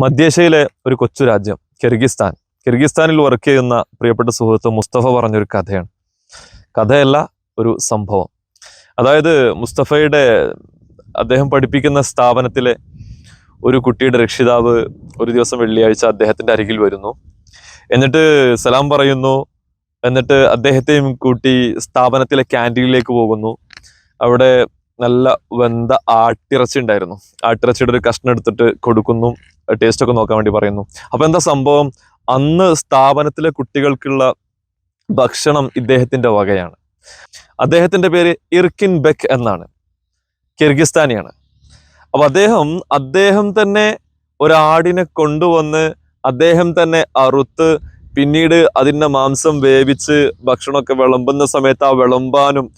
മധ്യേഷ്യയിലെ ഒരു കൊച്ചു രാജ്യം കിർഗിസ്ഥാൻ. കിർഗിസ്ഥാനിൽ വർക്ക് ചെയ്യുന്ന പ്രിയപ്പെട്ട സുഹൃത്ത് മുസ്തഫ പറഞ്ഞൊരു കഥയാണ്. കഥയല്ല ഒരു സംഭവം. അതായത് മുസ്തഫയുടെ അദ്ദേഹം പഠിപ്പിക്കുന്ന സ്ഥാപനത്തിലെ ഒരു കുട്ടിയുടെ രക്ഷിതാവ് ഒരു ദിവസം വെള്ളിയാഴ്ച അദ്ദേഹത്തിന്റെ അരികിൽ വരുന്നു. എന്നിട്ട് സലാം പറയുന്നു എന്നിട്ട് അദ്ദേഹത്തെയും കൂട്ടി സ്ഥാപനത്തിലെ ക്യാന്റീനിലേക്ക് പോകുന്നു. അവിടെ നല്ല വെന്ത ആട്ടിറച്ചി ഉണ്ടായിരുന്നു ആട്ടിറച്ചിയുടെ ഒരു കഷ്ണം എടുത്തിട്ട് കൊടുക്കുന്നു. ടേസ്റ്റ് ഒക്കെ നോക്കാൻ വേണ്ടി പറയുന്നു. അപ്പൊ എന്താ സംഭവം? അന്ന് സ്ഥാപനത്തിലെ കുട്ടികൾക്കുള്ള ഭക്ഷണം ഇദ്ദേഹത്തിന്റെ വകയാണ്. അദ്ദേഹത്തിന്റെ പേര് ഇർക്കിൻ ബെക്ക് എന്നാണ്. കിർഗിസ്ഥാനിയാണ്. അപ്പൊ അദ്ദേഹം അദ്ദേഹം തന്നെ ഒരാടിനെ കൊണ്ടുവന്ന് അദ്ദേഹം തന്നെ അറുത്ത് പിന്നീട് അതിന്റെ മാംസം വേവിച്ച് ഭക്ഷണമൊക്കെ വിളമ്പുന്ന സമയത്ത് ആ വിളമ്പാനും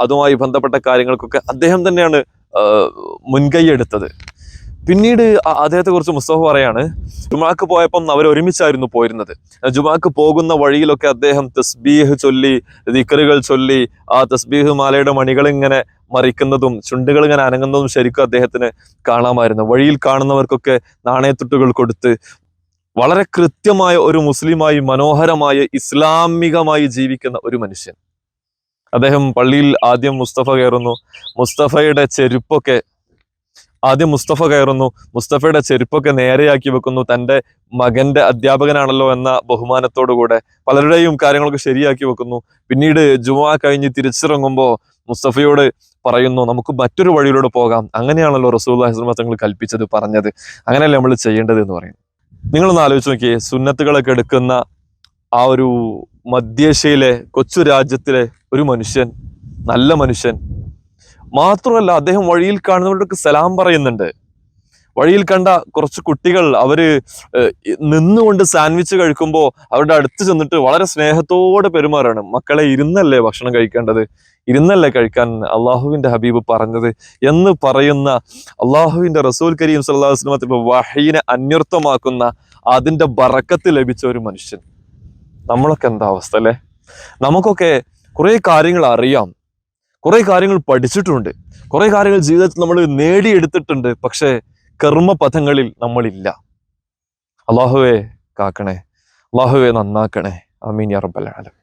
അതുമായി ബന്ധപ്പെട്ട കാര്യങ്ങൾക്കൊക്കെ അദ്ദേഹം തന്നെയാണ് മുൻകൈയെടുത്തത് പിന്നീട് അദ്ദേഹത്തെ കുറിച്ച് മുസ്തഫ പറയാണ് ജുമാക്ക് പോയപ്പം അവർ ഒരുമിച്ചായിരുന്നു പോയിരുന്നത്. ജുമാക്ക് പോകുന്ന വഴിയിലൊക്കെ അദ്ദേഹം തസ്ബീഹ് ചൊല്ലി ദിക്കറുകൾ ചൊല്ലി ആ തസ്ബീഹ് മാലയുടെ മണികൾ ഇങ്ങനെ മറിക്കുന്നതും ചുണ്ടുകൾ ഇങ്ങനെ അനങ്ങുന്നതും ശരിക്കും അദ്ദേഹത്തിന് കാണാമായിരുന്നു. വഴിയിൽ കാണുന്നവർക്കൊക്കെ നാണയത്തുട്ടുകൾ കൊടുത്ത് വളരെ കൃത്യമായ ഒരു മുസ്ലിമായി മനോഹരമായ ഇസ്ലാമികമായി ജീവിക്കുന്ന ഒരു മനുഷ്യൻ. അദ്ദേഹം പള്ളിയിൽ ആദ്യം മുസ്തഫ കയറുന്നു. മുസ്തഫയുടെ ചെരുപ്പൊക്കെ ആദ്യം മുസ്തഫ കയറുന്നു. മുസ്തഫയുടെ ചെരുപ്പൊക്കെ നേരെയാക്കി വെക്കുന്നു. തന്റെ മകന്റെ അധ്യാപകനാണല്ലോ എന്ന ബഹുമാനത്തോടു കൂടെ പലരുടെയും കാര്യങ്ങളൊക്കെ ശരിയാക്കി വെക്കുന്നു. പിന്നീട് ജുമാ കഴിഞ്ഞ് തിരിച്ചിറങ്ങുമ്പോൾ മുസ്തഫയോട് പറയുന്നു നമുക്ക് മറ്റൊരു വഴിയിലൂടെ പോകാം. അങ്ങനെയാണല്ലോ റസൂൽ തങ്ങൾ കൽപ്പിച്ചത് പറഞ്ഞത്. അങ്ങനെയല്ലേ നമ്മൾ ചെയ്യേണ്ടത് എന്ന് പറയുന്നു നിങ്ങളൊന്ന് ആലോചിച്ച് നോക്കിയേ സുന്നത്തുകളൊക്കെ എടുക്കുന്ന ആ ഒരു മധ്യേഷ്യയിലെ കൊച്ചു രാജ്യത്തിലെ ഒരു മനുഷ്യൻ നല്ല മനുഷ്യൻ മാത്രമല്ല അദ്ദേഹം വഴിയിൽ കാണുന്നവർക്ക് സലാം പറയുന്നുണ്ട്. വഴിയിൽ കണ്ട കുറച്ച് കുട്ടികൾ അവർ നിന്നുകൊണ്ട് സാൻഡ്വിച്ച് കഴിക്കുമ്പോൾ അവരുടെ അടുത്ത് ചെന്നിട്ട് വളരെ സ്നേഹത്തോടെ പെരുമാറാണ് മക്കളെ ഇരുന്നല്ലേ ഭക്ഷണം കഴിക്കേണ്ടത്? ഇരുന്നല്ലേ കഴിക്കാൻ അള്ളാഹുവിന്റെ ഹബീബ് പറഞ്ഞത് എന്ന് പറയുന്ന അള്ളാഹുവിന്റെ റസൂൽ കരീം സല്ലാ വസല്ലം വഹീനെ അന്വർത്ഥമാക്കുന്ന അതിന്റെ ബറക്കത്ത് ലഭിച്ച ഒരു മനുഷ്യൻ. നമ്മളൊക്കെ എന്താ അവസ്ഥ അല്ലേ? നമുക്കൊക്കെ കുറേ കാര്യങ്ങൾ അറിയാം. കുറെ കാര്യങ്ങൾ പഠിച്ചിട്ടുണ്ട്. കുറെ കാര്യങ്ങൾ ജീവിതത്തിൽ നമ്മൾ നേടിയെടുത്തിട്ടുണ്ട്. പക്ഷേ കർമ്മപഥങ്ങളിൽ നമ്മളില്ല. അള്ളാഹുവെ കാക്കണേ. അള്ളാഹുവെ നന്നാക്കണേ. അമീൻ ആലമീൻ.